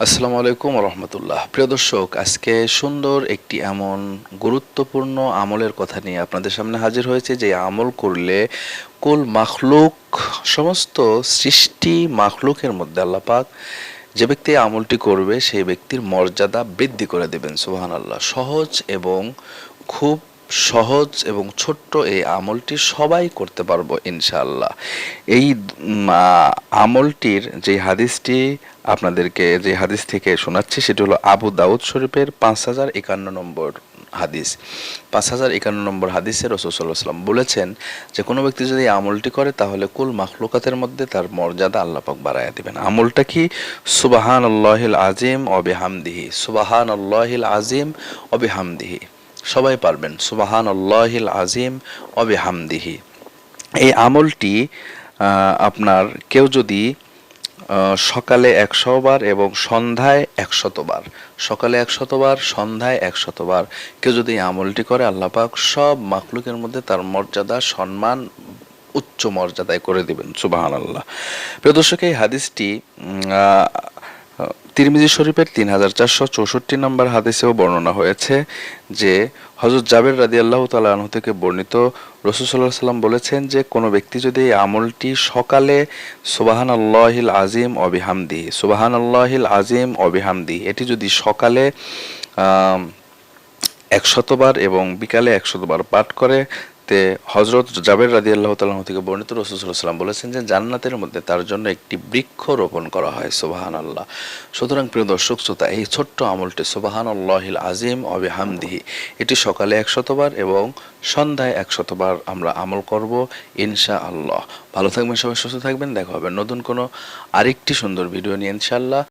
আসসালামু আলাইকুম রহমতুল্লাহ প্রিয় দর্শক, আজকে সুন্দর একটি এমন গুরুত্বপূর্ণ আমলের কথা নিয়ে আপনাদের সামনে হাজির হয়েছে, যে আমল করলে কুল মাখলুক, সমস্ত সৃষ্টি মাখলুকের মধ্যে আল্লাহ পাক যে ব্যক্তি আমলটি করবে, সেই ব্যক্তির মর্যাদা বৃদ্ধি করে দেবেন সুবহান আল্লাহ সহজ এবং খুব সহজ এবং ছোট্ট এই আমলটি সবাই করতে পারব ইনশাআল্লাহ। এই আমলটির যে হাদিসটি আপনাদেরকে যে হাদিস থেকে শোনাচ্ছি সেটি হলো আবু দাউদ শরীফের পাঁচ হাজার একান্ন নম্বর হাদিস। পাঁচ হাজার একান্ন নম্বর হাদিসে রসুল্লাহ সাল্লাম বলেছেন যে, কোনো ব্যক্তি যদি আমলটি করে তাহলে কুল মাখলুকাতের মধ্যে তার মর্যাদা আল্লাপাক বাড়াইয়া দিবেন। আমলটা কি? সুবাহান আল্লাহিল আজিম অবে হামদিহি সুবাহান আল্লাহিল আজিম অবিহামদিহি সবাই পারবেন। সুবাহান আল্লাহিল আজিম অবিহামদিহি এই আমলটি আপনার কেউ যদি সকালে একশো বার এবং সন্ধ্যায় একশতবার সকালে একশতবার সন্ধ্যায় একশতবার কেউ যদি আমলটি করে আল্লাপাক সব মাখলুকের মধ্যে তার মর্যাদা, সম্মান, উচ্চ মর্যাদায় করে দিবেন সুবাহান আল্লাহ প্রিয় দর্শক, এই হাদিসটি তিরমিজি শরীফের তিন হাজার চারশো চৌষট্টি নম্বর হাদিসেও বর্ণনা হয়েছে যে হজরত জাবের রাদি আল্লাহ তালাহ থেকে বর্ণিত রসুল সাল্লাহ সাল্লাম বলেছেন যে কোনো ব্যক্তি যদি এই আমলটি সকালে সুবাহান আল্লাহিল আজিম অবিহামদি সুবাহান আল্লাহিল আজিম অবিহামদি এটি যদি সকালে একশতবার এবং বিকালে একশতবার পাঠ করে তে হজরত জাবের রাদি আল্লাহ তালাহ থেকে বর্ণিত রসুলাম বলেছেন যে জান্নাতের মধ্যে তার জন্য একটি বৃক্ষ রোপণ করা হয় সোবাহান আল্লাহ সুতরাং প্রিয় দর্শক, শ্রোতা, এই ছোট্ট আমলটি সোবাহান আল্লাহিল আজিম অবে হামদিহি এটি সকালে একশতবার এবং সন্ধ্যায় একশতবার আমরা আমল করব ইনশা আল্লাহ ভালো থাকবেন সবাই, সুস্থ থাকবেন। দেখা হবে নতুন কোনো আরেকটি সুন্দর ভিডিও নিয়ে ইনশাআল্লাহ।